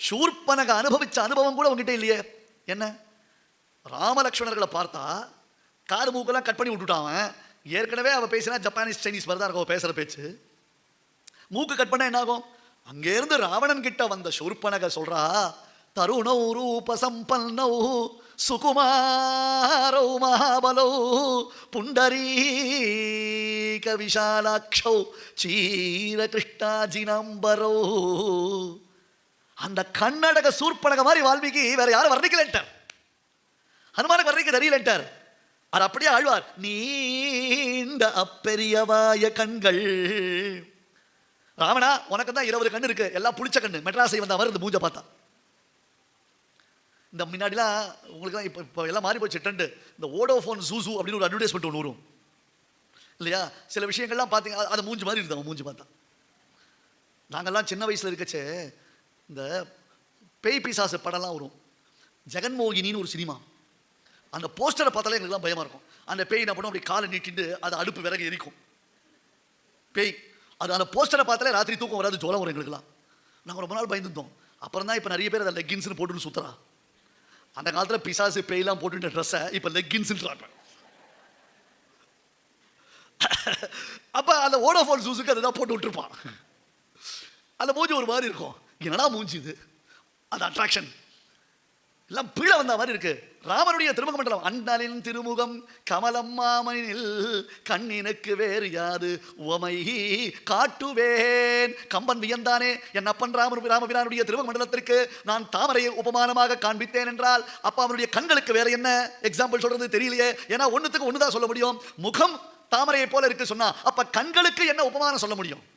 சூர்பனக அனுபவிச்ச அனுபவம் கூட உங்ககிட்ட இல்லையே. என்ன? ராமலக்ஷ்மணர்களை பார்த்தா காது மூக்கெல்லாம் கட் பண்ணி விட்டுட்டான் அவன். ஏற்கனவே அவள் பேசினா ஜப்பானீஸ் சைனீஸ் மாதிரி தான் இருக்கும் பேசுகிற பேசுற பேச்சு. மூக்கு கட் பண்ணால் என்ன ஆகும் அங்கேருந்து ராவணன் கிட்ட வந்த சூர்பனக சொல்றா தருணோ ரூப சம்பன்னோ சுகுமாரோ மகாபலோ புண்டரீக விஷாலாட்சோ சீர கிருஷ்ணாஜினம்பரோ அந்த கண்ணடக சூர்பனக மாதிரி வால்மீகி வேற யாரும் வர்ணிக்கலன்ட்டார். ஹனுமானுக்கு வர்ணிக்க தெரியலன்ட்டார். அவர் அப்படியே ஆழ்வார் நீண்ட அப்பெரியவாய கண்கள். ராவணா உனக்கு தான் இருபது கண்ணு இருக்கு. எல்லாம் புளிச்ச கண்ணு. மெட்ராஸை வந்த அவர் இந்த மூஞ்ச பார்த்தா இந்த முன்னாடிலாம் உங்களுக்கு தான் இப்போ இப்போ எல்லாம் மாறி போச்சு ட்ரெண்டு இந்த ஓடோஃபோன் ஜூசு அப்படின்னு ஒரு அட்வர்டைஸ்மெண்ட் ஒன்று வரும். இல்லையா? சில விஷயங்கள்லாம் பார்த்தீங்க அது- மூஞ்சி மாதிரி இருந்தோம் மூஞ்சி பார்த்தா. நாங்கெல்லாம் சின்ன வயசில் இருக்கச்சே இந்த பேய் பிசாசு படம்லாம் வரும். ஜெகன்மோகினின்னு ஒரு சினிமா. அந்த போஸ்டரை பார்த்தாலே எங்களுக்குலாம் பயமாக இருக்கும். அந்த பேய் என்ன பண்ணும்? அப்படி காலை நீட்டிட்டு அது அடுப்பு விறகு எரிக்கும். பேய். அது அந்த போஸ்டரை பார்த்தாலே ராத்திரி தூக்கம் வராது ஜோலம் வரும் எங்களுக்குலாம் நாங்கள் ரொம்ப நாள் பயந்துருந்தோம் அப்புறம் தான் இப்போ நிறைய பேர் அதை லெக்கின்ஸ்னு போட்டுட்டு சுற்றுறா அந்த காலத்தில் பிசாசு பேய்லாம் போட்டுட்ட ட்ரெஸ்ஸை இப்போ லெக்கின்ஸ்ன்றாங்க அப்போ அந்த ஓடோஃபோன் ஜூஸுக்கு அதை தான் போட்டு விட்டுருப்பான். அந்த மூஞ்சி ஒரு மாதிரி இருக்கும். என்னடா மூஞ்சி இது? அந்த அட்ராக்ஷன் எல்லாம் பீழ வந்த மாதிரி இருக்கு. ராமனுடைய திருமுக மண்டலம் அண்ணலின் திருமுகம் கமலம் மாமனில் கண்ணினுக்கு வேறு யாது உமை காட்டுவேன். கம்பன் வியந்தானே என் அப்பன் ராம ராமபிரானுடைய திருமுக மண்டலத்திற்கு நான் தாமரையை உபமானமாக காண்பித்தேன் என்றால் அப்பா அவனுடைய கண்களுக்கு வேற என்ன? எக்ஸாம்பிள் சொல்றது தெரியலையே. ஏன்னா ஒன்றுத்துக்கு ஒன்று தான் சொல்ல முடியும். முகம் தாமரையை போல இருக்கு சொன்னா அப்ப கண்களுக்கு என்ன உபமானம் சொல்ல முடியும்?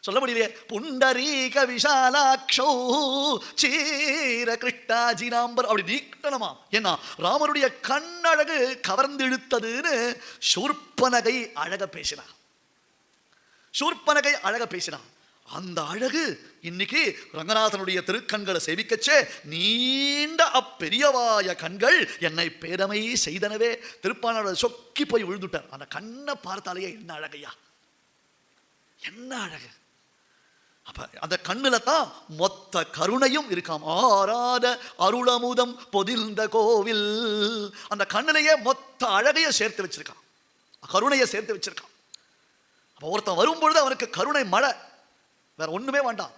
சொல்ல முடியலையே புண்டரீக விஷாலாட்சோ சீர கிருஷ்ணாஜினாம்பர் அப்படி நீட்டணுமா என்ன ராமருடைய கண்ணழகு கவர்ந்து இழுத்ததுன்னு சூர்பனகை அழக பேசினான் சூர்பனகை அழக பேசினான் அந்த அழகு இன்னைக்கு ரங்கநாதனுடைய திருக்கண்களை சேவிக்கச்சே நீண்ட அப்பெரியவாய கண்கள் என்னை பேரமை செய்தனவே. திருப்பானோட சொக்கி போய் விழுந்துட்டார். அந்த கண்ணை பார்த்தாலேயே என்ன அழகையா? என்ன அழகு? அப்போ அந்த கண்ணுல தான் மொத்த கருணையும் இருக்காம். ஆராத அருளமுதம் பொதிர்ந்த கோவில். அந்த கண்ணிலேயே மொத்த அழகையை சேர்த்து வச்சிருக்கான். கருணையை சேர்த்து வச்சிருக்கான். அப்போ ஒருத்தன் வரும்பொழுது அவனுக்கு கருணை மழை. வேற ஒன்றுமே வேண்டாம்.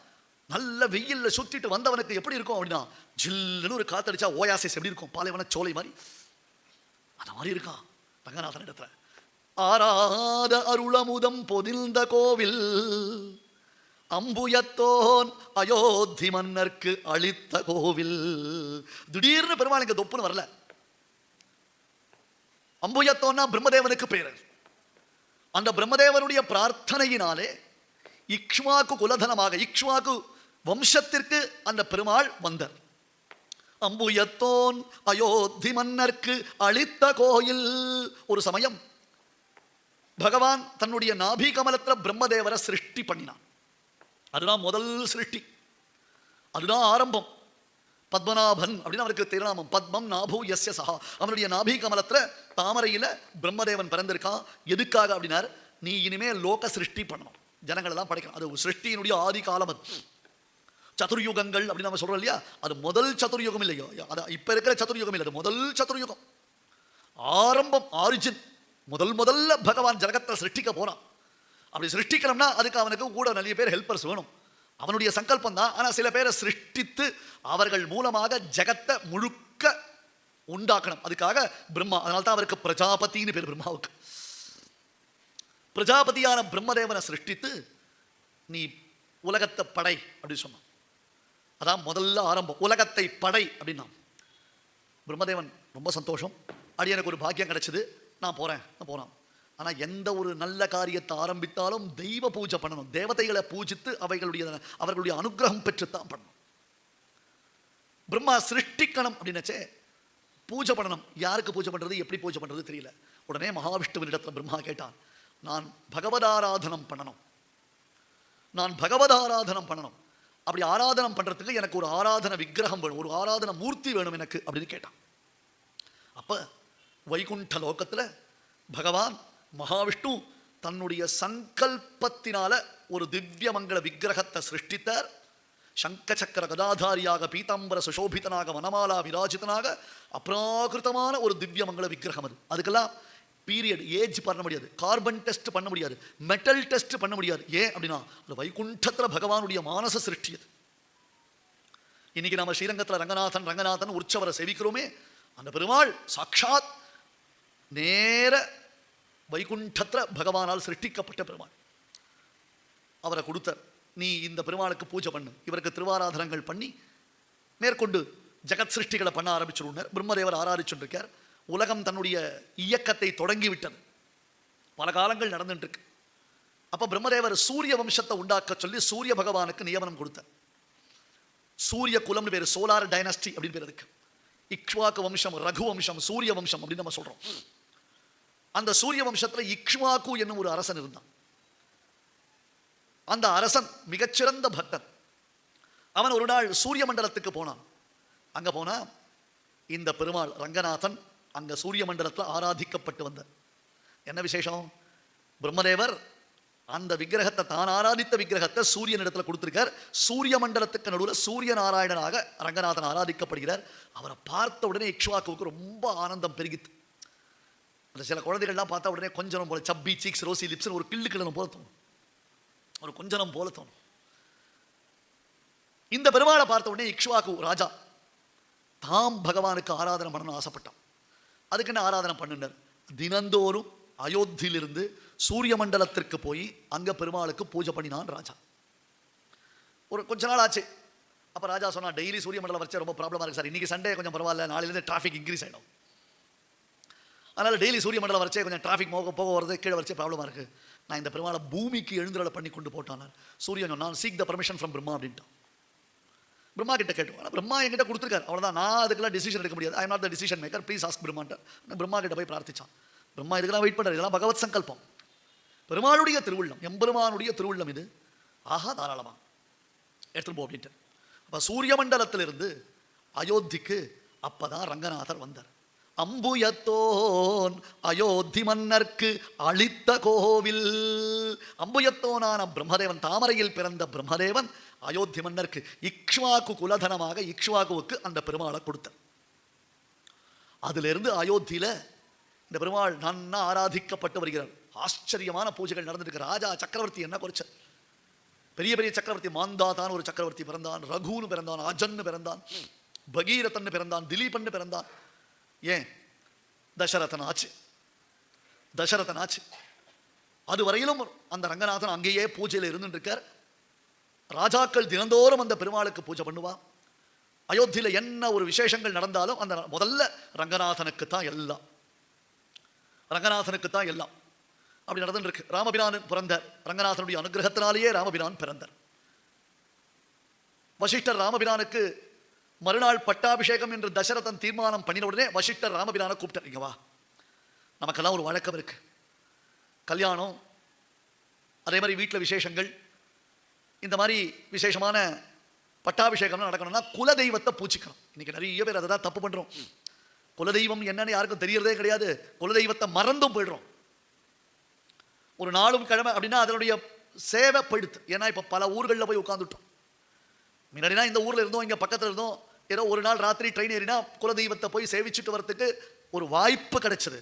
நல்ல வெயில்ல சுற்றிட்டு வந்தவனுக்கு எப்படி இருக்கும் அப்படின்னா ஜில்லுன்னு ஒரு காத்தடிச்சா ஓயாசைஸ் எப்படி இருக்கும்? பாலைவன சோலை மாதிரி. அந்த மாதிரி இருக்கான் ரங்கநாதன் இடத்துல. ஆராத அருளமுதம் பொதிர்ந்த கோவில். அம்புயத்தோன் அயோத்தி மன்னர்க்கு அளித்த கோவில். திடீர்னு பெருமாள் இங்க தொப்புன்னு வரல. அம்புயத்தோன்னா பிரம்மதேவனுக்கு பேரு. அந்த பிரம்மதேவனுடைய பிரார்த்தனையினாலே இக்ஷ்வாக்கு குலதனமாக இக்ஷ்வாக்கு வம்சத்திற்கு அந்த பெருமாள் வந்தார். அம்புயத்தோன் அயோத்தி மன்னர்க்கு அளித்த கோயில். ஒரு சமயம் பகவான் தன்னுடைய நாபி கமலத்துல பிரம்மதேவரை சிருஷ்டி பண்ணினான். அதுதான் முதல் சிருஷ்டி. அதுதான் ஆரம்பம். பத்மநாபன் அப்படின்னு அவருக்கு திருநாமம். பத்மம் நாபு எஸ்ய சஹா அவனுடைய நாபி கமலத்தில் தாமரையில் பிரம்மதேவன் பிறந்திருக்கான். எதுக்காக அப்படின்னார்? நீ இனிமேல் லோக சிருஷ்டி பண்ணணும். ஜனங்கள் எல்லாம் படைக்கணும். அது சிருஷ்டியினுடைய ஆதி காலம் அது. சதுர்யுகங்கள் அப்படின்னு நம்ம சொல்கிறோம் இல்லையா? அது முதல் சதுர்யுகம் இல்லையோ? அது இப்போ இருக்கிற சதுர்யுகம் இல்லை அது முதல் சதுர்யுகம். ஆரம்பம் ஆரிஜின் முதல் முதல்ல பகவான் ஜகத்தை சிருஷ்டிக்க போகிறான் அப்படி சிருஷ்டிக்கணும்னா அதுக்கு அவனுக்கு கூட நிறைய பேர் ஹெல்ப்பர்ஸ் வேணும். அவனுடைய சங்கல்பம் தான் ஆனால் சில பேரை சிருஷ்டித்து அவர்கள் மூலமாக ஜகத்தை முழுக்க உண்டாக்கணும். அதுக்காக பிரம்மா அதனால தான் அவருக்கு பிரஜாபதினு பேர் பிரம்மாவுக்கு. பிரஜாபதியான பிரம்மதேவனை சிருஷ்டித்து நீ உலகத்தை படை அப்படின்னு சொன்னான். அதான் முதல்ல ஆரம்பம். உலகத்தை படை அப்படின்னா. பிரம்மதேவன் ரொம்ப சந்தோஷம். அடி எனக்கு ஒரு பாக்கியம் கிடைச்சது. நான் போகிறேன் நான் போகிறான் ஆனா எந்த ஒரு நல்ல காரியத்தை ஆரம்பித்தாலும் தெய்வ பூஜை பண்ணணும். தேவதைகளை பூஜித்து அவைகளுடைய அவர்களுடைய அனுகிரகம் பெற்றுத்தான் பண்ணணும். பிரம்மா சிருஷ்டிக்கணும் அப்படின்னச்சே பூஜை பண்ணணும். யாருக்கு பூஜை பண்றது எப்படி பூஜை பண்றது தெரியல. உடனே மகாவிஷ்ணுவினிடத்துல பிரம்மா கேட்டான் நான் பகவதாராதனம் பண்ணணும். நான் பகவதாராதனம் பண்ணணும். அப்படி ஆராதனம் பண்ணுறதுக்கு எனக்கு ஒரு ஆராதன விக்கிரகம் வேணும் ஒரு ஆராதன மூர்த்தி வேணும் எனக்கு அப்படின்னு கேட்டான். அப்ப வைகுண்ட லோகத்துல பகவான் மகாவிஷ்ணு தன்னுடைய சங்கல்பத்தினால ஒரு திவ்ய மங்கள விக்கிரகத்தை சிருஷ்டித்தார். சங்க சக்கர கதாதாரியாக பீதாம்பர சுசோபிதனாக வனமாலா விராஜிதனாக அப்ராகிருதமான ஒரு திவ்ய மங்கள விக்கிரகம் அது. அதுக்கெல்லாம் பீரியட் ஏஜ் பண்ண முடியாது. கார்பன் டெஸ்ட் பண்ண முடியாது. மெட்டல் டெஸ்ட் பண்ண முடியாது. ஏன் அப்படின்னா அது வைகுண்டத்தில் பகவானுடைய மானச சிருஷ்டி அது. இன்னைக்கு நம்ம ஸ்ரீரங்கத்தில் ரங்கநாதன் ரங்கநாதன் உற்சவரை செவிக்கிறோமே அந்த பெருமாள் சாட்சாத் நேர வைகுண்டத்தில் பகவானால் சிருஷ்டிக்கப்பட்ட பெருமாள் அவரை கொடுத்தார். நீ இந்த பெருமாளுக்கு பூஜை பண்ணு. இவருக்கு திருவாராதனங்கள் பண்ணி மேற்கொண்டு ஜெகத் சிருஷ்டிகளை பண்ண ஆரம்பிச்சிருந்தார் பிரம்மதேவர் ஆராதிச்சுருக்கார். உலகம் தன்னுடைய இயக்கத்தை தொடங்கி விட்டது பல காலங்கள் நடந்துட்டுருக்கு. இருக்கு அப்ப பிரம்மதேவர் சூரிய வம்சத்தை உண்டாக்க சொல்லி சூரிய பகவானுக்கு நியமனம் கொடுத்தார். சூரிய குலம்னு பேர் சோலார் டைனஸ்டி அப்படின்னு பேர் இருக்கு இக்ஷ்வாக்கு வம்சம் ரகு வம்சம் சூரிய வம்சம் அப்படின்னு நம்ம சொல்றோம். அந்த சூரிய வம்சத்துல இக்ஷ்வாக்கு என்னும் ஒரு அரசன் இருந்தான். அந்த அரசன் மிகச்சிறந்த பக்தன். அவன் ஒரு நாள் சூரிய மண்டலத்துக்கு போனான். அங்க போனால் இந்த பெருமாள் ரங்கநாதன் அங்க சூரிய மண்டலத்தில் ஆராதிக்கப்பட்டு வந்தார். என்ன விசேஷம்? பிரம்மதேவர் அந்த விக்கிரகத்தை தான் ஆராதித்த விக்கிரகத்தை சூரியன் இடத்துல கொடுத்துருக்கார். சூரிய மண்டலத்துக்கு நடுவில் சூரிய நாராயணனாக ரங்கநாதன் ஆராதிக்கப்படுகிறார். அவரை பார்த்த உடனே இக்ஷ்வாக்குவுக்கு ரொம்ப ஆனந்தம் பெருகித்து. அந்த சில குழந்தைகள்லாம் பார்த்தா உடனே கொஞ்சம் போல சப்பி சீக்ஸ் ரோசி லிப்ஸ்னு ஒரு கிள்ளு கிள்ளணும் போல தோணும். ஒரு கொஞ்சம் போல தோணும். இந்த பெருமாளை பார்த்த உடனே இக்ஷ்வாக்கு ராஜா தாம் பகவானுக்கு ஆராதனை பண்ணணும்னு ஆசைப்பட்டான். அதுக்கு என்ன ஆராதனை பண்ணுனர்? தினந்தோறும் அயோத்தியிலிருந்து சூரிய மண்டலத்திற்கு போய் அங்க பெருமாளுக்கு பூஜை பண்ணினான் ராஜா. ஒரு கொஞ்ச நாள் ஆச்சு. அப்ப ராஜா சொன்னா டெய்லி சூரிய மண்டலம் வச்சா ரொம்ப ப்ராப்ளமாக இருக்கு சார். இன்னைக்கு சண்டே கொஞ்சம் பரவாயில்ல. நாளையிலேருந்து டிராஃபிக் இன்க்ரீஸ் ஆகிடும் அதனால டெய்லி சூரிய மண்டலம் வரைச்சே கொஞ்சம் டிராஃபிக் போக போக வரது கீழே வரைச்சே ப்ராப்ளமாக இருக்கு. நான் இந்த பெருமாளை பூமிக்கு எழுந்துரலை பண்ணி கொண்டு போட்டான் சூரியன் நான் seek the permission from Brahma அப்படின்ட்டான். பிரம்மா கிட்ட கேட்டோம். ஆனால் பிரம்மா என்கிட்ட கொடுத்துருக்காரு. அவ்வளோதான் நான் அதுக்கெல்லாம் டிசிஷன் எடுக்க முடியாது. I not the decision maker please ask பிரம்மான்ட்டு நான் பிரம்மா கிட்ட போய் பிரார்த்திச்சான். பிரம்மா இதுக்கெல்லாம் வெயிட் பண்ணுறது இதெல்லாம் பகவத் சங்கல்பம். பெருமாளுடைய திருவுள்ளம் எம்பெருமானுடைய திருவுள்ளம் இது. ஆஹா தாராளமா. எடுத்துட்டு போ அப்படின்ட்டு அப்போ சூரிய மண்டலத்திலிருந்து அயோத்திக்கு அப்பதான் ரங்கநாதர் வந்தார். அம்புயத்தோன் அயோத்தி மன்னர்க்கு அளித்த கோவில். அம்புயத்தோனான பிரம்மதேவன் தாமரையில் பிறந்த பிரம்மதேவன் அயோத்தி மன்னருக்கு இக்ஷ்வாக்கு குலதனமாக இக்ஷ்வாக்குவுக்கு அந்த பெருமாளை கொடுத்தார் அதிலிருந்து அயோத்தியில இந்த பெருமாள் நன்னா ஆராதிக்கப்பட்டு வருகிறார். ஆச்சரியமான பூஜைகள் நடந்திருக்கு. ராஜா சக்கரவர்த்தி என்ன குறைச்சார்? பெரிய பெரிய சக்கரவர்த்தி மாந்தாதான் ஒரு சக்கரவர்த்தி பிறந்தான் ரகுன்னு பிறந்தான் அஜன்னு பிறந்தான் பகீரதன் பிறந்தான் திலீபன் பிறந்தான். ஏன்? தசரதன் ஆச்சு தசரதன் ஆச்சு அது வரையிலும் அந்த ரங்கநாதன் அங்கேயே பூஜையில் இருந்துட்டு இருக்கார் ராஜாக்கள் தினந்தோறும் அந்த பெருமாளுக்கு பூஜை பண்ணுவா. அயோத்தியில என்ன ஒரு விசேஷங்கள் நடந்தாலும் அந்த முதல்ல ரங்கநாதனுக்கு தான் எல்லாம். ரங்கநாதனுக்கு தான் எல்லாம். அப்படி நடந்துருக்கு ராமபிரான் பிறந்தார். ரங்கநாதனுடைய அனுகிரகத்தினாலேயே ராமபிரான் பிறந்தார். வசிஷ்டர் ராமபிரானுக்கு மறுநாள் பட்டாபிஷேகம் என்று தசரதன் தீர்மானம் பண்ணின உடனே வசிஷ்டர் ராமபிரான கூப்பிட்டார். வா. நமக்கெல்லாம் ஒரு வழக்கம் இருக்கு. கல்யாணம் அதே மாதிரி வீட்டில் விசேஷங்கள் இந்த மாதிரி விசேஷமான பட்டாபிஷேகம்லாம் நடக்கணும்னா குலதெய்வத்தை பூச்சிக்கணும் இன்னைக்கு நிறைய பேர் அதை தான் தப்பு பண்ணுறோம் குலதெய்வம் என்னன்னு யாருக்கும் தெரியறதே கிடையாது. குலதெய்வத்தை மறந்தும் போயிடுறோம். ஒரு நாளும் கிழமை அப்படின்னா அதனுடைய சேவை போயிடுது. ஏன்னா இப்போ பல ஊர்களில் போய் உட்காந்துட்டோம் முன்னாடினா இந்த ஊரில் இருந்தோம் இங்கே பக்கத்தில் இருந்தோம். ஏதோ ஒரு நாள் ராத்திரி ட்ரெயின் ஏறினா குலதெய்வத்தை போய் சேவிச்சுட்டு வரத்துக்கு ஒரு வாய்ப்பு கிடைச்சது.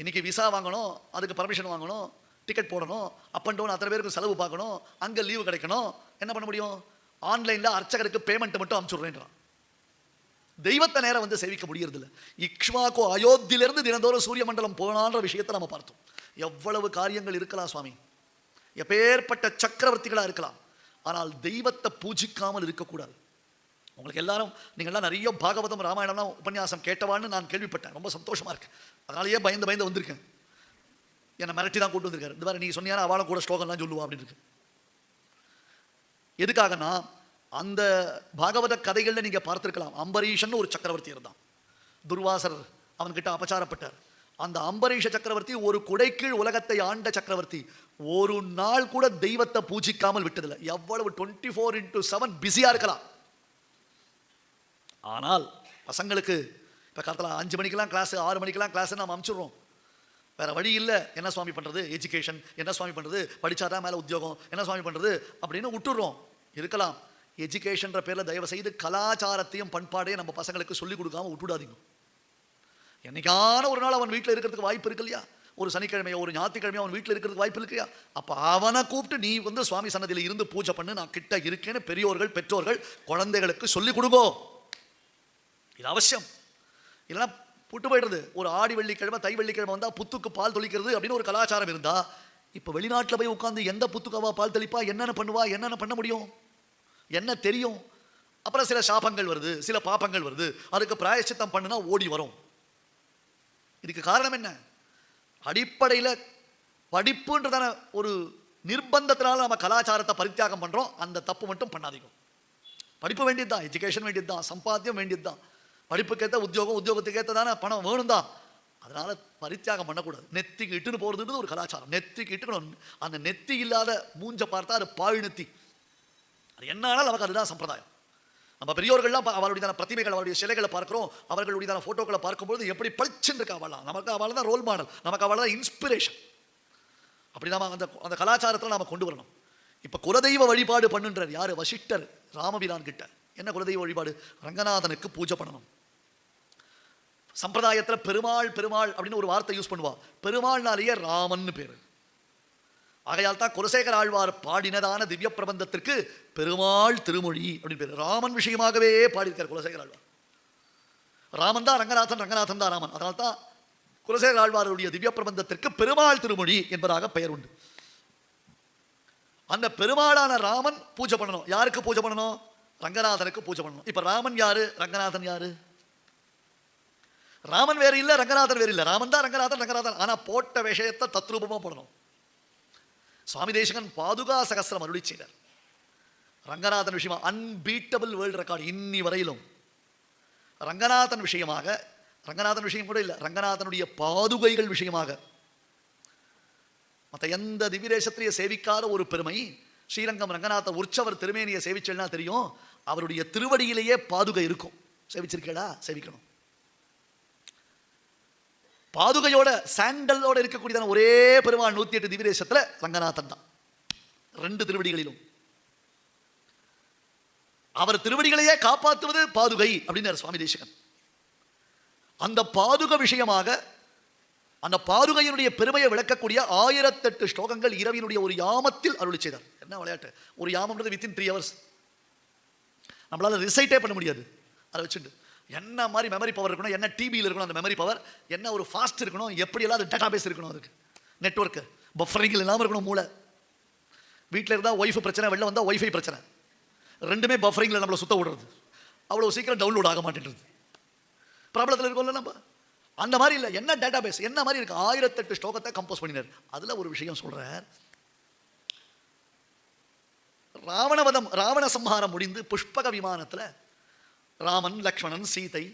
இன்றைக்கி விசா வாங்கணும் அதுக்கு பர்மிஷன் வாங்கணும் டிக்கெட் போடணும் அப் அண்ட் டவுன் அத்தனை பேருக்கு செலவு பார்க்கணும் அங்கே லீவு கிடைக்கணும். என்ன பண்ண முடியும்? ஆன்லைனில் அர்ச்சகருக்கு பேமெண்ட் மட்டும் அனுப்பிச்சுடுறேன்றான். தெய்வத்தை நேரம் வந்து சேவிக்க முடியறதில்ல. இக்ஷ்வாக்கோ அயோத்தியிலிருந்து தினந்தோறும் சூரிய மண்டலம் போனான்ற விஷயத்தை நம்ம பார்த்தோம். எவ்வளவு காரியங்கள் இருக்கலாம் சுவாமி. எப்பேற்பட்ட சக்கரவர்த்திகளாக இருக்கலாம். ஆனால் தெய்வத்தை பூஜிக்காமல் இருக்கக்கூடாது. உங்களுக்கு எல்லாரும் நீங்கள்லாம் நிறைய பாகவதம் ராமாயணம்லாம் உபன்யாசம் கேட்டவான்னு நான் கேள்விப்பட்டேன். ரொம்ப சந்தோஷமா இருக்கு. அதனாலேயே பயந்து பயந்து வந்திருக்கேன். என்னை மிரட்டி தான் கூட்டு வந்திருக்காரு. இந்த மாதிரி நீ சொன்னியானா அவளும் கூட ஸ்லோகம்லாம் சொல்லுவா அப்படின்னு இருக்கு. எதுக்காகனா அந்த பாகவத கதைகளில் நீங்க பார்த்திருக்கலாம். அம்பரீஷன் ஒரு சக்கரவர்த்தி இருந்தான். துர்வாசர் அவன்கிட்ட அபச்சாரப்பட்டார். அந்த அம்பரீஷ சக்கரவர்த்தி ஒரு குடைக்கீழ் உலகத்தை ஆண்ட சக்கரவர்த்தி. ஒரு நாள் கூட தெய்வத்தை பூஜிக்காமல் விட்டதில்லை. எவ்வளவு டுவெண்ட்டி ஃபோர் இன்ட்டு செவன் பிஸியா இருக்கலாம். ஆனால் பசங்களுக்கு இப்போ காலத்தில் அஞ்சு மணிக்கெலாம் கிளாஸு ஆறு மணிக்கெலாம் கிளாஸ் நாம் அனுப்பிச்சிடுறோம் வேறு வழி இல்லை. என்ன சுவாமி பண்ணுறது எஜுகேஷன் என்ன சுவாமி பண்ணுறது படிச்சாதான் மேலே உத்தியோகம். என்ன சுவாமி பண்ணுறது அப்படின்னு விட்டுடுறோம் இருக்கலாம். எஜுகேஷன்ற பேரில் தயவு செய்து கலாச்சாரத்தையும் பண்பாடையும் நம்ம பசங்களுக்கு சொல்லிக் கொடுக்காம விட்டுடாதீங்க என்னைக்கான ஒரு நாள் அவன் வீட்டில் இருக்கிறதுக்கு வாய்ப்பு இருக்கு இல்லையா? ஒரு சனிக்கிழமையோ ஒரு ஞாயிற்றுக்கிழமையோ அவன் வீட்டில் இருக்கிறதுக்கு வாய்ப்பு இல்லையா? அப்போ அவனை கூப்பிட்டு நீ வந்து சுவாமி சன்னதியில் இருந்து பூஜை பண்ணு. நான் கிட்ட இருக்கேன்னு பெரியோர்கள் பெற்றோர்கள் குழந்தைகளுக்கு சொல்லிக் கொடுங்கோ. இது அவசியம். இல்லைன்னா புட்டு போயிடுறது. ஒரு ஆடி வெள்ளிக்கிழமை தை வெள்ளிக்கிழமை வந்தால் புத்துக்கு பால் தொளிக்கிறது அப்படின்னு ஒரு கலாச்சாரம் இருந்தால் இப்போ வெளிநாட்டில் போய் உட்காந்து எந்த புத்துக்காவா பால் தெளிப்பா என்னென்ன பண்ணுவா என்னென்ன பண்ண முடியும்? என்ன தெரியும்? அப்புறம் சில சாபங்கள் வருது சில பாப்பங்கள் வருது. அதுக்கு பிராயச்சித்தம் பண்ணுனா ஓடி வரும். இதுக்கு காரணம் என்ன? அடிப்படையில் படிப்புன்றதான ஒரு நிர்பந்தத்தினால நம்ம கலாச்சாரத்தை பரித்தியாகம் பண்ணுறோம் அந்த தப்பு மட்டும் பண்ணாதீங்க. படிப்பு வேண்டியது தான் எஜுகேஷன் வேண்டியது தான் சம்பாத்தியம் வேண்டியது தான் படிப்புக்கேற்ற உத்தியோகம் உத்தியோகத்துக்கேற்ற தானே பணம் வேணும் தான் அதனால் பரித்தியாகம் பண்ணக்கூடாது. நெத்திக்கு இட்டுன்னு போகிறதுன்றது ஒரு கலாச்சாரம். நெத்திக்கு இட்டுக்கணும். அந்த நெத்தி இல்லாத மூஞ்ச பார்த்தா அது பாழ் நெத்தி. அது என்ன நமக்கு அதுதான் சம்பிரதாயம். நம்ம பெரியோர்கள்லாம் அவருடையதான பிரதிமைகள் அவருடைய சிலைகளை பார்க்குறோம். அவர்களுடையதான ஃபோட்டோக்களை பார்க்கும்போது எப்படி பளிச்சுன்னு இருக்கா அவளாம் நமக்கு அவள் தான் ரோல் மாடல் நமக்கு அவள் தான் இன்ஸ்பிரேஷன் அப்படி நாம் அந்த அந்த கலாச்சாரத்தில் நாம் கொண்டு வரணும். இப்போ குலதெய்வ வழிபாடு பண்ணுன்றார் யார்? வசிஷ்டர் ராமபிரான் கிட்ட என்ன குலதெய்வ வழிபாடு? ரங்கநாதனுக்கு பூஜை பண்ணணும். சம்பிரதாயத்தில் பெருமாள் பெருமாள் அப்படின்னு ஒரு வார்த்தை யூஸ் பண்ணுவா. பெருமாள்னாலேயே ராமன் பேர். ஆகையால் தான் குலசேகர் ஆழ்வார் பாடினதான திவ்ய பிரபந்தத்திற்கு பெருமாள் திருமொழி அப்படின்னு பேர். ராமன் விஷயமாகவே பாடியிருக்கார் குலசேகர் ஆழ்வார். ராமன் தான் ரங்கநாதன் ரங்கநாதன் தான் ராமன். அதனால் தான் குலசேகர் ஆழ்வாருடைய திவ்ய பிரபந்தத்திற்கு பெருமாள் திருமொழி என்பதாக பெயர் உண்டு. அந்த பெருமாளான ராமன் பூஜை பண்ணணும். யாருக்கு பூஜை பண்ணணும்? ரங்கநாதனுக்கு பூஜை பண்ணணும். இப்போ ராமன் யாரு? ரங்கநாதன் யாரு? ராமன் வேற இல்ல ரங்கநாதன் வேற இல்ல. ராமன் தான் ரங்கநாதன் ரங்கநாதன் ஆனால் போட்ட விஷயத்தை தத்ரூபமா போடணும். சுவாமி தேசகன் பாதுகா சகசிரம் அருளி செய்தார். ரங்கநாதன் விஷயமா அன்பீட்டபிள் வேர்ல்டு ரெக்கார்டு இன்னி வரையிலும். ரங்கநாதன் விஷயமாக ரங்கநாதன் விஷயம் கூட இல்லை ரங்கநாதனுடைய பாதுகைகள் விஷயமாக. மற்ற எந்த திவ்யதேசத்திலேயே சேவிக்காத ஒரு பெருமை ஸ்ரீரங்கம் ரங்கநாத உற்சவர் திருமேனியை சேவிச்சல்னா தெரியும் அவருடைய திருவடியிலேயே பாதுகை இருக்கும். சேவிச்சிருக்கேடா சேவிக்கணும். பாதுகையோட சாண்டலோட இருக்கக்கூடியதான ஒரே பெருமாள் நூத்தி எட்டு திவ்யதேசத்துல ரங்கநாதன் தான். ரெண்டு திருவடிகளிலும். அவர் திருவடிகளையே காப்பாற்றுவது பாதுகை அப்படின்னு சுவாமி தேசிகன். அந்த பாதுக விஷயமாக அந்த பாதுகையினுடைய பெருமையை விளக்கக்கூடிய ஆயிரத்தெட்டு ஸ்லோகங்கள் இரவினுடைய ஒரு யாமத்தில் அருள் செய்தார். என்ன விளையாட்டு? ஒரு யாமம்ன்றது வித்தின் த்ரீ ஹவர்ஸ் நம்மளால ரிசைட்டே பண்ண முடியாது. அதை வச்சுட்டு என்ன மாதிரி மெமரி பவர் இருக்கணும் என்ன டிபியில் இருக்கணும் அந்த மெமரி பவர் என்ன ஒரு ஃபாஸ்ட் இருக்கணும் எப்படியெல்லாம் அது டேட்டாபேஸ் இருக்கணும் அதுக்கு? நெட்ஒர்க்கு பஃபரிங்கில் இல்லாமல் இருக்கணும் மூளை. வீட்டில் இருந்தால் ஒய்ஃபை பிரச்சனை வெளில வந்தால் ஒய்ஃபை பிரச்சனை. ரெண்டுமே பஃபரிங்கில் நம்மளை சுத்த விடுறது. அவ்வளோ சீக்கிரம் டவுன்லோட் ஆக மாட்டேன்றது. பிரபலத்தில் இருக்கோம்ல நம்ம. அந்த மாதிரி இல்லை. என்ன டேட்டாபேஸ் என்ன மாதிரி இருக்குது ஆயிரத்தெட்டு ஸ்டோகத்தை கம்போஸ் பண்ணினார். அதில் ஒரு விஷயம் சொல்கிறார் ராவணவதம் ராவண சம்ஹாரம் முடிந்து புஷ்பக விமானத்தில் ராமன் லக்ஷ்மணன் சீதை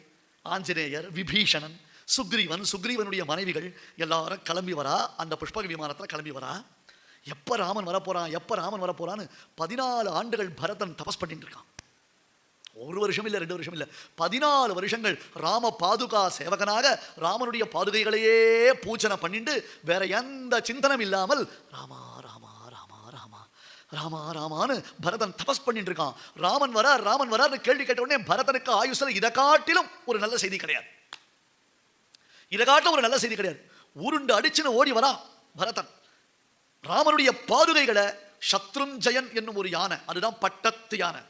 ஆஞ்சநேயர் விபீஷணன் சுக்ரீவன் சுக்ரீவனுடைய மனைவிகள் எல்லாரும் கிளம்பி வரா. அந்த புஷ்பக விமானத்தில் கிளம்பி வரா. எப்போ ராமன் வரப்போறான் எப்போ ராமன் வரப்போகிறான்னு பதினாலு ஆண்டுகள் பரதன் தபஸ் பண்ணிட்டு இருக்கான். ஒரு வருஷம் இல்லை ரெண்டு வருஷம் இல்லை. பதினாலு வருஷங்கள் ராம பாதுகா சேவகனாக ராமனுடைய பாதுகைகளையே பூஜனை பண்ணிட்டு வேற எந்த சிந்தனம் இல்லாமல் ராமா ராமா ராமான்னு பரதன் தபஸ் பண்ணிட்டு இருக்கான். ராமன் வரார் ராமன் வரார்னு கேள்வி கேட்ட உடனே பரதனுக்கு ஆயுசில் இதை காட்டிலும் ஒரு நல்ல செய்தி கிடையாது. இதை காட்டிலும் ஒரு நல்ல செய்தி கிடையாது. உருண்டு அடிச்சுன்னு ஓடி வரான் பரதன். ராமனுடைய பாதுகைகளை சத்ருஞ்சயன் என்னும் ஒரு யானை அதுதான் பட்டத்து யானை.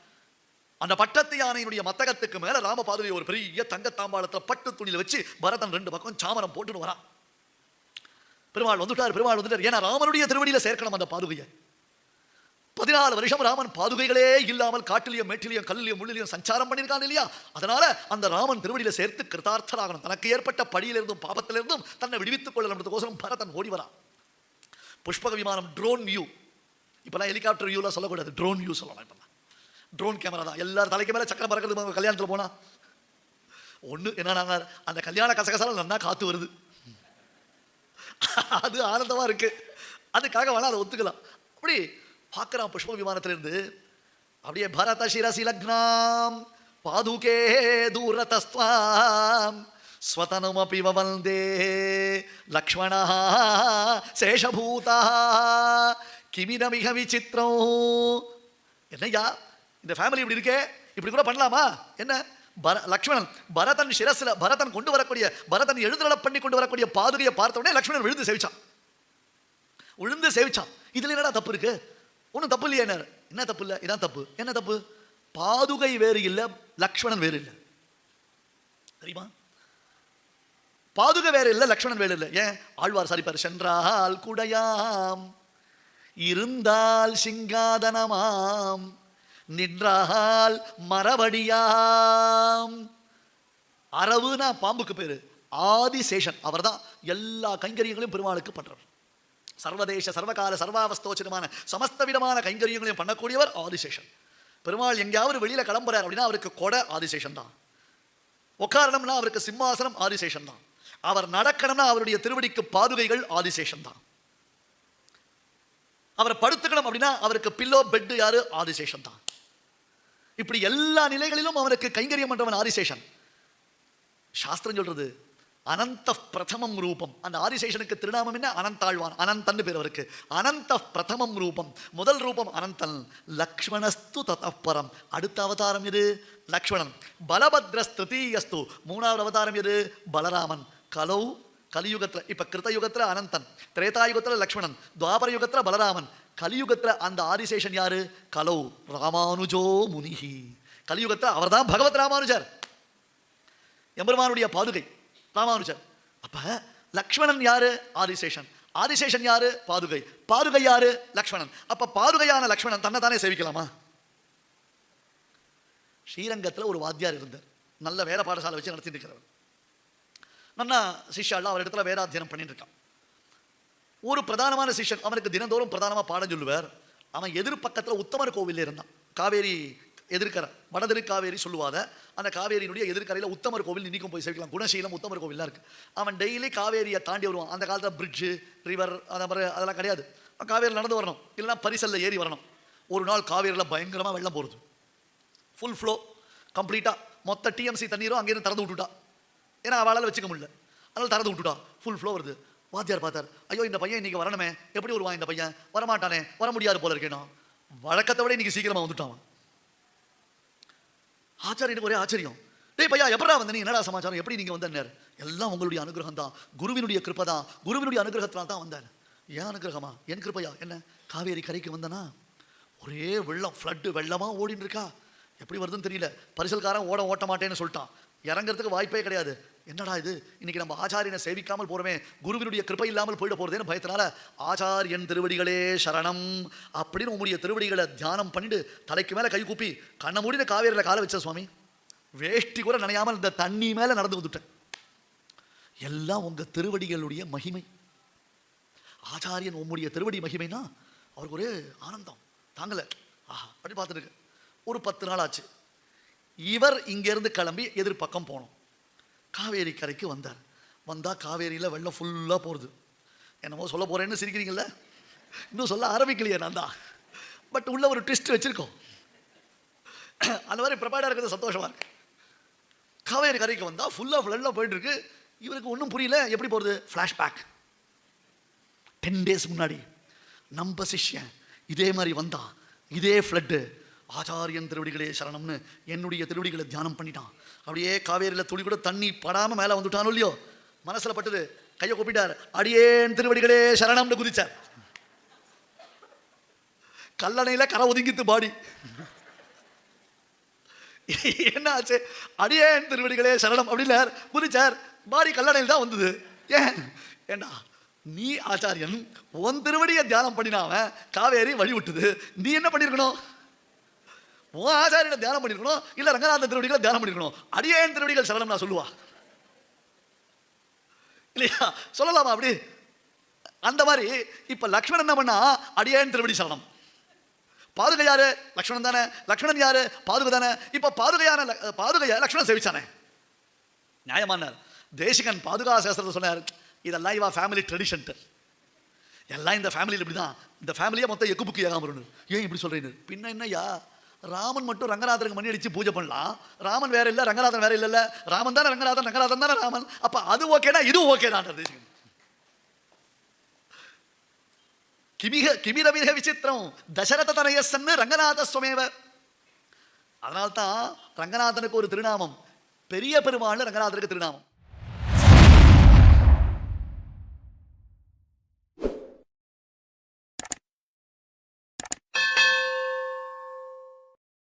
அந்த பட்டத்து யானையினுடைய மத்தகத்துக்கு மேல ராம பாதுகை ஒரு பெரிய தங்கத்தாம்பாளத்துல பட்டு துணியில வச்சு பரதன் ரெண்டு பக்கம் சாமரம் போட்டுன்னு வரான். பெருமாள் வந்துட்டார் பெருமாள் வந்துட்டார். ஏன்னா ராமனுடைய திருவடியில சேர்க்கணும் அந்த பாதுகையை. பதினாலு வருஷம் ராமன் பாதுகைகளே இல்லாமல் காட்டிலையும் மேட்டிலையும் கல்லிலையும் முள்ளிலையும் சஞ்சாரம் பண்ணியிருக்கான் இல்லையா? அதனால அந்த ராமன் திருவடியில சேர்த்து கிருதார்த்தராகணும் தனக்கு ஏற்பட்ட படியிலிருந்தும் பாபத்திலிருந்தும் தன்னை விடுவித்துக் கொள்ளணுன்றதுக்கோசரம் பரதன் ஓடி வரான். புஷ்பக விமானம் ட்ரோன் வியூ இப்போலாம் ஹெலிகாப்டர் வியூலாம் சொல்லக்கூடாது. ட்ரோன் வியூ சொல்லலாம் இப்போலாம் ட்ரோன் கேமரா தான். எல்லாரும் தலைக்கு மேலே சக்கரம் பறக்கிறது கல்யாணத்தில் போனா. ஒன்று என்னன்னா அந்த கல்யாண கசகசால நல்லா காற்று வருது. அது ஆனந்தமாக இருக்கு. அதுக்காக வேணால் அதை ஒத்துக்கலாம். அப்படி பார்க்குறான் புஷ்ப விமானத்திலிருந்து அப்படியே பரத சிரசி லக்னாம் பாதுகே தூரதஸ்வாம் ஸ்வதனுமபி வந்தே லக்ஷ்மணா சேஷபூதா கிமிதமிக விசித்திரம் என்னய்யா இந்த ஃபேமிலி இப்படி இருக்கே? இப்படி கூட பண்ணலாமா? என்ன? பர லக்ஷ்மணன் பரதன் சிரஸில் பரதன் கொண்டு வரக்கூடிய பரதன் எழுதுதல பண்ணி கொண்டு வரக்கூடிய பாதுரியை பார்த்த உடனே லக்ஷ்மணன் விழுந்து சேவிச்சான். விழுந்து சேவிச்சான். இதில் என்னடா தப்பு இருக்குது ஒன்றும் தப்பு இல்லையா என்ன? என்ன தப்பு இல்லை? இதான் தப்பு. என்ன தப்பு? பாதுகை வேறு இல்லை லக்ஷ்மணன் வேறு இல்லை. தெரியுமா? பாதுகை வேறு இல்லை லக்ஷ்மணன் வேறு இல்லை. ஏன்? ஆழ்வார் சாரிப்பார் சென்றால் குடையாம் இருந்தால் சிங்காதனமாம் நின்றால் மரவடியாம். அரவுனா பாம்புக்கு பேரு. ஆதிசேஷன். அவர்தான் எல்லா கைங்கரியங்களையும் பெருமாளுக்கு பண்றார் சர்வதேச சர்வகால சர்வாவஸ்தோச்சனமான சமஸ்த விதமான கைங்கரியங்களையும் பண்ணக்கூடியவர் ஆதிசேஷன். பெருமாள் எங்கேயாவது வெளியில கிளம்புறார் அப்படின்னா அவருக்கு கொடை ஆதிசேஷன் தான். உட்காரணும்னா அவருக்கு சிம்மாசனம் ஆதிசேஷன் தான். அவர் நடக்கணும்னா அவருடைய திருவடிக்கு பாதுகைகள் ஆதிசேஷன் தான். அவரை படுத்துக்கணும் அப்படின்னா அவருக்கு பில்லோ பெட் யாரு? ஆதிசேஷன் தான். இப்படி எல்லா நிலைகளிலும் அவனுக்கு கைங்கரியம் பண்றவன் ஆதிசேஷன். சாஸ்திரம் சொல்றது அனந்த பிரதமம் ரூபம். அந்த ஆதிசேஷனுக்கு திருநாமம் என்ன? அனந்தாழ்வான். அனந்தன் பேர் அவருக்கு. அனந்த பிரதமம் ரூபம். முதல் ரூபம் அனந்தன். லக்ஷ்மணஸ்து தத்தப்பரம் அடுத்த அவதாரம் எது? லக்ஷ்மணன். பலபத்ரஸ்திருத்தீயஸ்து மூணாவது அவதாரம் எது? பலராமன். கலௌ கலியுகத்தில் இப்ப கிருத்தயுகத்தில் அனந்தன். திரேதாயுகத்தில் லக்ஷ்மணன். துவாபர யுகத்தில் பலராமன். கலியுகத்தில் அந்த ஆதிசேஷன் யாரு? கலௌ ராமானுஜோ முனிஹி கலியுகத்துல அவர்தான் பகவத் ராமானுஜர். எம்பெருமானுடைய பாதுகை. ராமானுஜர் அப்ப லக்ஷ்மணன் யாரு? ஆதிசேஷன். ஆதிசேஷன் யாரு? பாதுகை. பாதுகை யாரு? லக்ஷ்மணன். அப்ப பாதுகையான லக்ஷ்மணன் தன்னை தானே சேவிக்கலாமா? ஸ்ரீரங்கத்துல ஒரு வாத்தியார் இருந்தார். நல்ல வேற பாடசாலை வச்சு நடத்திட்டு இருக்கிறவர். நன்னா சிஷ்யாலாம் அவர் இடத்துல வேதாத்தியனம் பண்ணிட்டு இருக்கான். ஒரு பிரதானமான சிஷ்யன். அவனுக்கு தினந்தோறும் பிரதானமா பாடம் சொல்லுவார். அவன் எதிர்பக்கத்தில் உத்தமர் கோவிலில் இருந்தான். காவேரி எதிர்க்கரை. வடதிரு காவேரி சொல்லுவாத அந்த காவேரியினுடைய எதிர்க்கரையில் உத்தமர் கோவில் இன்றைக்கும் போய் சேர்க்கலாம் குணசீலம் உத்தமர் கோவிலாக இருக்கு. அவன் டெய்லி காவேரியை தாண்டி வருவான். அந்த காலத்தில் பிரிட்ஜு ரிவர் அந்த மாதிரி அதெல்லாம் கிடையாது. காவேரியில் நடந்து வரணும். இல்லைன்னா பரிசல்ல ஏறி வரணும். ஒரு நாள் காவேரியில் பயங்கரமாக வெள்ளம் போகிறது ஃபுல் ஃப்ளோ கம்ப்ளீட்டாக மொத்த டிஎம்சி தண்ணீரும் அங்கேருந்து திறந்து விட்டுட்டா ஏன்னா அவளால் வச்சுக்க முடியல. அதனால் திறந்து விட்டுட்டா ஃபுல் ஃப்ளோ வருது. வாத்தியார் பார்த்தார் ஐயோ இந்த பையன் இன்னைக்கு வரணுமே. எப்படி வருவான் இந்த பையன்? வரமாட்டானே. வர முடியாது போல இருக்கேனா. வழக்கத்தை விட இன்றைக்கி சீக்கிரமாக வந்துட்டான் ஆச்சாரியனுக்கு ஒரே ஆச்சரியம். டேய் பையா எப்படா வந்த நீ? என்னடா சமாச்சாரம்? எப்படி நீங்க வந்தனர் எல்லாம் உங்களுடைய அனுகிரகம் தான். குருவினுடைய கிருப்பை தான். குருவினுடைய அனுகிரகத்தினால் தான் வந்தேன் ஏன் அனுகிரகமா? என் கிருபையா? என்ன? காவேரி கரைக்கு வந்தனா? ஒரே வெள்ளம் ஃப்ளட்டு வெள்ளமா ஓடின்னு இருக்கா? எப்படி வருதுன்னு தெரியல. பரிசல்காரன் ஓட ஓட்ட மாட்டேன்னு சொல்லிட்டான். இறங்குறதுக்கு வாய்ப்பே கிடையாது. என்னடா இது? இன்னைக்கு நம்ம ஆச்சாரியனை சேவிக்காமல் போகிறோமே குருவினுடைய கிருப்பை இல்லாமல் போயிட போறதேன்னு பயத்தினால ஆச்சாரியன் திருவடிகளே சரணம் அப்படின்னு உங்களுடைய திருவடிகளை தியானம் பண்ணிட்டு தலைக்கு மேல கை கூப்பி கண்ண மூடின காவேரியில காலை வச்ச சுவாமி வேஷ்டி கூட நனையாமல் இந்த தண்ணி மேல நடந்து வந்துட்டேன். எல்லாம் உங்க திருவடிகளுடைய மகிமை. ஆச்சாரியன் உம்முடைய திருவடி மகிமைனா அவருக்கு ஒரே ஆனந்தம். தாங்கல. ஆஹா அப்படி பார்த்துருக்கு ஒரு பத்து நாள் ஆச்சு. இவர் இங்கேருந்து கிளம்பி எதிர்பக்கம் போனோம். காவேரி கரைக்கு வந்தார். வந்தால் காவேரியில் வெள்ளம் ஃபுல்லாக போகிறது என்னமோ சொல்ல போறேன்னு சிரிக்கிறீங்கல்ல? இன்னும் சொல்ல ஆரம்பிக்கலையே நான் தான். பட் உள்ள ஒரு ட்விஸ்ட் வச்சுருக்கோம். அந்த மாதிரி ப்ரிப்பேர்டாக இருக்கிறது சந்தோஷமாக இருக்கு. காவேரி கரைக்கு வந்தால் ஃபுல்லாக ஃப்ளட்டில் போயிட்டுருக்கு. இவருக்கு ஒன்றும் புரியல. எப்படி போகிறது ஃப்ளாஷ்பேக் டென் டேஸ் முன்னாடி நம்ம சிஷ்யன் இதே மாதிரி வந்தான். இதே ஃப்ளட்டு ஆச்சாரியன் திருவடிகளே சரணம்னு என்னுடைய திருவடிகளை தியானம் பண்ணிட்டான். அப்படியே காவேரியில் துளி கூட தண்ணி படாம மேலே வந்துட்டானோ இல்லையோ? மனசுல பட்டது. கையை கூப்பிட்டார். அடியேன் திருவடிகளே சரணம்னு குதிச்சார். கல்லணையில கரை ஒதுங்கித்து பாடி. என்ன ஆச்சு அடியேன் திருவடிகளே சரணம் அப்படின்னார் குதிச்சார். பாடி கல்லணையில் தான் வந்தது. ஏன்? ஏண்டா? நீ ஆச்சாரியன் உன் திருவடியை தியானம் பண்ணினாவன் காவேரி வழி விட்டுது நீ என்ன பண்ணியிருக்கணும்? உன் ஆச்சாரியனை தியானம் பண்ணியிருக்கணும் இல்ல ரங்கநாதன் திருவடிகளை தியானம் பண்ணியிருக்கணும் அடியேன் திருவடிகள் சரணம் நான் சொல்லுவா. இல்லையா? சொல்லலாமா அப்படி? அந்த மாதிரி இப்ப லக்ஷ்மணன் என்ன பண்ணா? அடியேன் திருவடி சரணம். பாதுகை யாரு? லக்ஷ்மணன் தானே. லக்ஷ்மணன் யாரு? பாதுகை தானே. இப்போ பாதுகையான பாதுகையா லக்ஷ்மணன் சேவிச்சானே. நியாயமானார். தேசிகன் பாதுகா சாஸ்திரத்தை சொன்னார் இதெல்லாம் இவா ஃபேமிலி ட்ரெடிஷன்ட்டு எல்லாம் இந்த ஃபேமிலியில் இப்படி தான் இந்த ஃபேமிலியே மொத்தம் எக்கு புக்கு ஏகாம ஏன் இப்படி சொல்றீங்க பின்ன என்னையா ராமன் மட்டும் ரங்கநாதருக்கு மணி அடிச்சு பூஜை பண்ணலாம். ராமன் வேற இல்லை ரங்கநாதன் வேற இல்ல ராமன் தானே ரங்கநாதன் ரங்கநாதன் தானே ராமன். அப்போ அது ஓகேனா இது ஓகே தான் கிமிக கிமிரமிக விசித்திரம் தசரத தனயசன்னு ரங்கநாத ஸ்வமேவ அதனால்தான் ரங்கநாதனுக்கு ஒரு திருநாமம். பெரிய பெருமாள் ரங்கநாதனுக்கு திருநாமம்.